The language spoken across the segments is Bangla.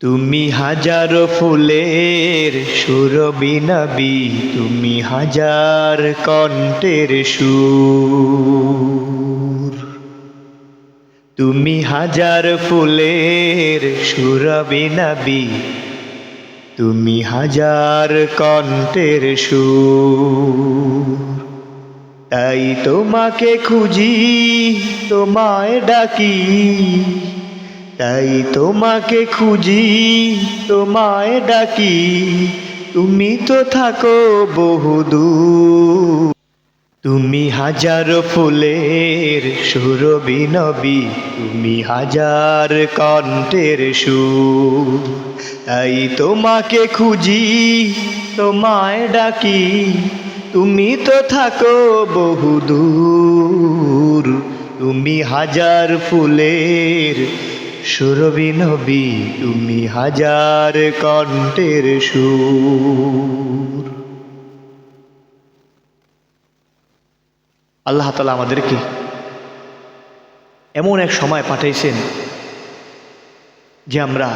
তুমি হাজার ফুলের সুরবিনবী তুমি হাজার কণ্ঠের সুর। তুমি হাজার ফুলের সুরবিনবী তুমি হাজার কণ্ঠের সুর। তাই তোমাকে খুঁজি, তোমায় ডাকি তাই তোমাকে খুঁজি, তোমায় ডাকি। তুমি তো থাকো বহুদূর। তুমি হাজার ফুলের সুরবি নবী, তুমি হাজার কণ্ঠের সুর। তাই তোমাকে খুঁজি, তোমায় ডাকি। তুমি তো থাকো বহুদূর। তুমি হাজার ফুলের সুরবি নবী, তুমি হাজার কণ্ঠের সুর। আল্লাহ তালা আমাদেরকে এমন এক সময় পাঠাইছেন যে আমরা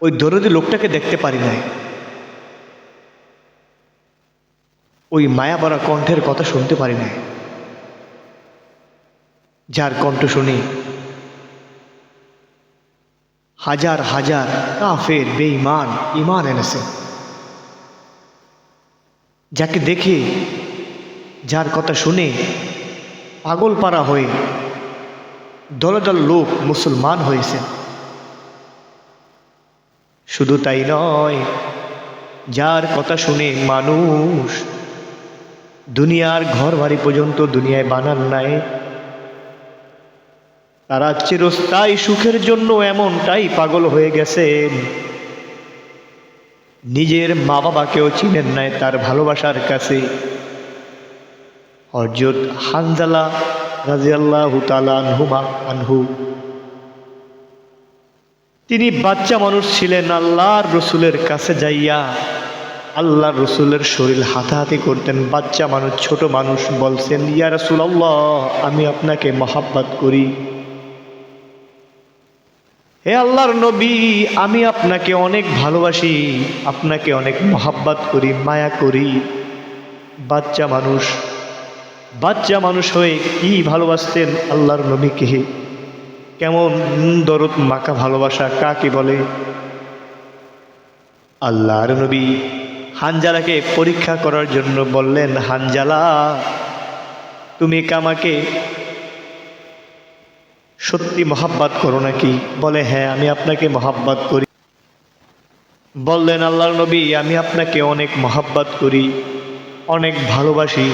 ওই দরদি লোকটাকে দেখতে পারি নাই। ওই মায়া কণ্ঠের কথা শুনতে পারি নাই। যার কণ্ঠ শুনে হাজার হাজার কাফের, বেঈমান ইমান এনেছে। যাকে দেখে, যার কথা শুনে পাগল পাড়া হয়ে দলে দল লোক মুসলমান হয়েছে। শুধু তাই নয়, যার কথা শুনে মানুষ দুনিয়ার ঘর বাড়ি পর্যন্ত দুনিয়ায় বানান নাই তারা চিরস্থায়ী সুখের জন্য এমনটাই পাগল হয়ে গেছেন। নিজের মা বাবাকেও চিনেন নাই তার ভালোবাসার কাছে। হরজত হানজালা রাজিয়াল্লাহ আনহুমা, আনহু। তিনি বাচ্চা মানুষ ছিলেন আল্লাহর রসুলের কাছে যাইয়া। আল্লাহর রসুলের শরীর হাতাহাতি করতেন। বাচ্চা মানুষ, ছোট মানুষ বলছেন, ইয়া রসুল আল্লাহ আমি আপনাকে মহাব্বাত করি। হে আল্লাহর নবী, আমি আপনাকে অনেক ভালোবাসি, আপনাকে অনেক মহাব্বাত করি, মায়া করি। বাচ্চা মানুষ বাচ্চা মানুষ হয়ে কি ভালোবাসতেন আল্লাহর নবীকে? কেমন দরদ, মাখা ভালোবাসা, কাকে বলে? আল্লাহর নবী হানজালাকে পরীক্ষা করার জন্য বললেন, হানজালা, তুমি কামাকে সত্যি মহাব্বাত করো নাকি? বলে হ্যাঁ আমি আপনাকে মহাব্বাত করি। বললেন, আল্লাহর নবী, আমি আপনাকে অনেক মহাব্বাত করি, অনেক ভালোবাসি।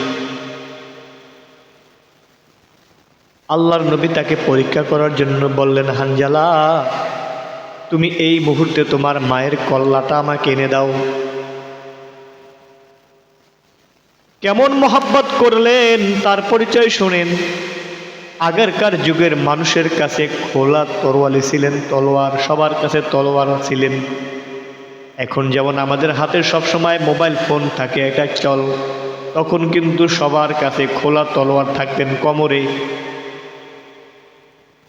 আল্লাহর নবী তাকে পরীক্ষা করার জন্য বললেন, হানজালা, তুমি এই মুহূর্তে তোমার মায়ের কল্লাটা আমাকে এনে দাও। কেমন মহাব্বত করলেন, তার পরিচয় শোনেন। আগেরকার যুগের মানুষের কাছে খোলা তরোয়ালি ছিলেন, তলোয়ার, সবার কাছে তলোয়ার ছিলেন। এখন যেমন আমাদের হাতে সবসময় মোবাইল ফোন থাকে এটা চল, তখন কিন্তু সবার কাছে খোলা তলোয়ার থাকতেন কোমরে।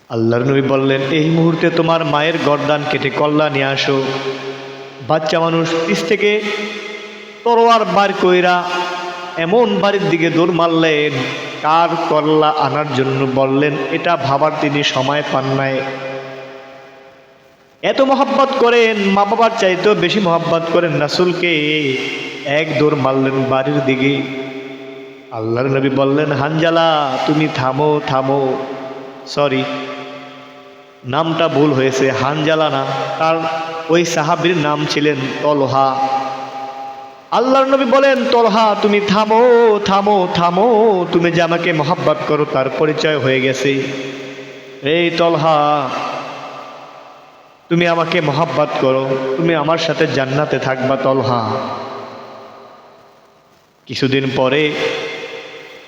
আল্লাহর নবী বললেন, এই মুহূর্তে তোমার মায়ের গর্দান কেটে কল্লা নিয়ে আসো। বাচ্চা মানুষ পিস থেকে তরোয়ার বার কইরা এমন বাড়ির দিকে দৌড় মারলেন কার কল্লা আনার জন্য বললেন, এটা ভাবার তিনি সময় পান নাই। এত মহাব্বত করেন মা বাবার চাইতেও বেশি মহাব্বত করেন রাসুলকে। এক দৌড় মারলেন বাড়ির দিকে। আল্লাহর নবী বললেন, হানজালা, তুমি থামো থামো। সরি নামটা ভুল হয়েছে, হানজালা না। তার ওই সাহাবির নাম ছিলেন তলহা। আল্লাহর নবী বলেন তলহা তুমি থামো থামো থামো। তুমি যে আমাকে মহাব্বত করো, তার পরিচয় হয়ে গেছে। এই তলহা তুমি আমাকে মহাব্বত করো। তুমি আমার সাথে জান্নাতে থাকবা তলহা কিছুদিন পরে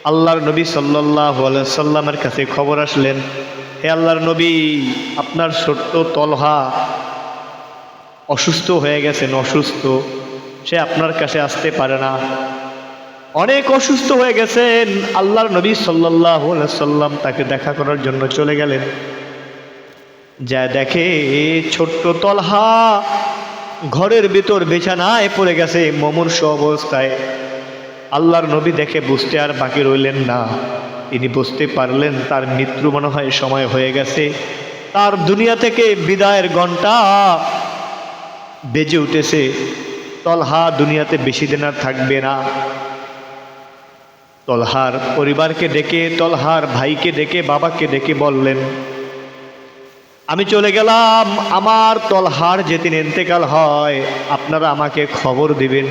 আল্লাহর নবী সাল্লাহ সাল্লামের কাছে খবর আসলেন, হে আল্লাহর নবী, আপনার ছোট্ট তলহা অসুস্থ হয়ে গেছেন অসুস্থ। সে আপনার কাছে আসতে পারে না। অনেক অসুস্থ হয়ে গেছেন। আল্লাহর নবী সাল্লাহ সাল্লাম তাকে দেখা করার জন্য চলে গেলেন। যা দেখে ছোট্ট তলহা ঘরের ভিতর বিছানায় পড়ে গেছে মমূর্ষ অবস্থায়। আল্লাহর নবী দেখে বুঝতে আর বাকি রইলেন না। তিনি বুঝতে পারলেন তার মৃত্যু মনে হয় সময় হয়ে গেছে। তার দুনিয়া থেকে বিদায়ের ঘণ্টা বেজে উঠেছে। তলহা দুনিয়াতে বেশি দিন আর থাকবে না। তলহার পরিবারকে ডেকে, তলহার ভাইকে ডেকে, বাবাকে ডেকে বললেন, আমি চলে গেলাম, আমার তলহার যেদিন এন্তেকাল হয়, আপনারা আমাকে খবর দিবেন।